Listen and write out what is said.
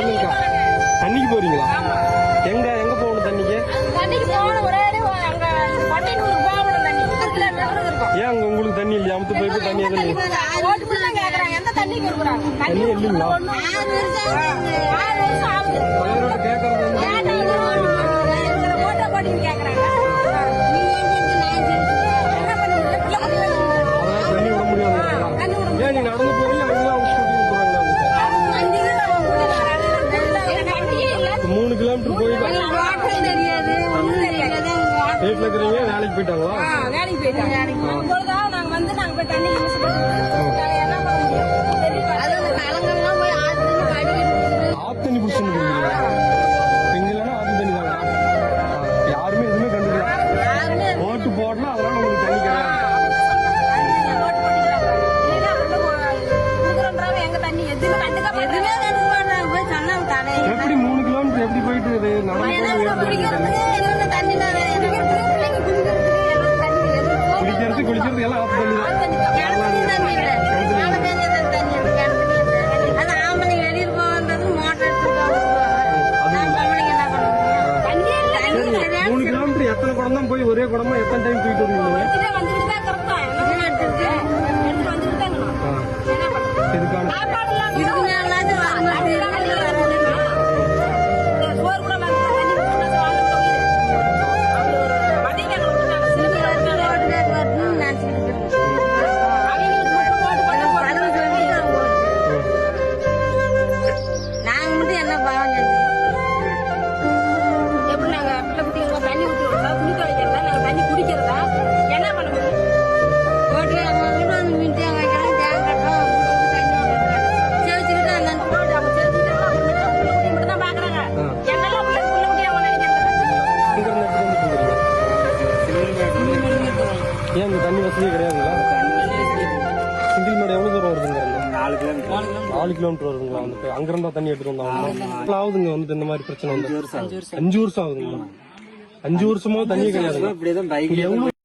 என்னைக்கா தண்ணிக்கு போறீங்களா? எங்க எங்க போகணும் தண்ணிக்கு? ஏன் அங்க உங்களுக்கு தண்ணி இல்லையா? அமுத்து போய் தண்ணி தண்ணி இல்லைங்களா? கிலோமீட்டர் போயிட்டு தெரியாது ஒண்ணும் தெரியாது. வீட்டுல இருக்கிறீங்க வேலைக்கு போயிட்டாங்களா? வேலைக்கு போயிட்டாங்க. வந்து நாங்க போய் தண்ணி இப்போ எப்படி போயிட்டு இருக்கு? குளிக்கிறது குளிக்கிறது எல்லாம் ஆஃப் மூணு கிலோமீட்டர் எத்தனை குடம் தான் போய் ஒரே குடமா எத்தனை டைம் போயிட்டு இருக்கீங்க ஃப்ரீ கிடையாதுங்களா? சிங்கிள் மேடம் எவ்வளோ தூரம் வருதுங்க நாலு கிலோமீட்டர். நாலு கிலோமீட்டர். வருதுங்களா? வந்துட்டு அங்கிருந்தா தண்ணி எடுத்துட்டு வந்தாங்க ஆகுதுங்க வந்துட்டு இந்த மாதிரி பிரச்சனை வந்து. அஞ்சு வருஷம் ஆகுதுங்களா? அஞ்சு வருஷமா தண்ணி கிடையாது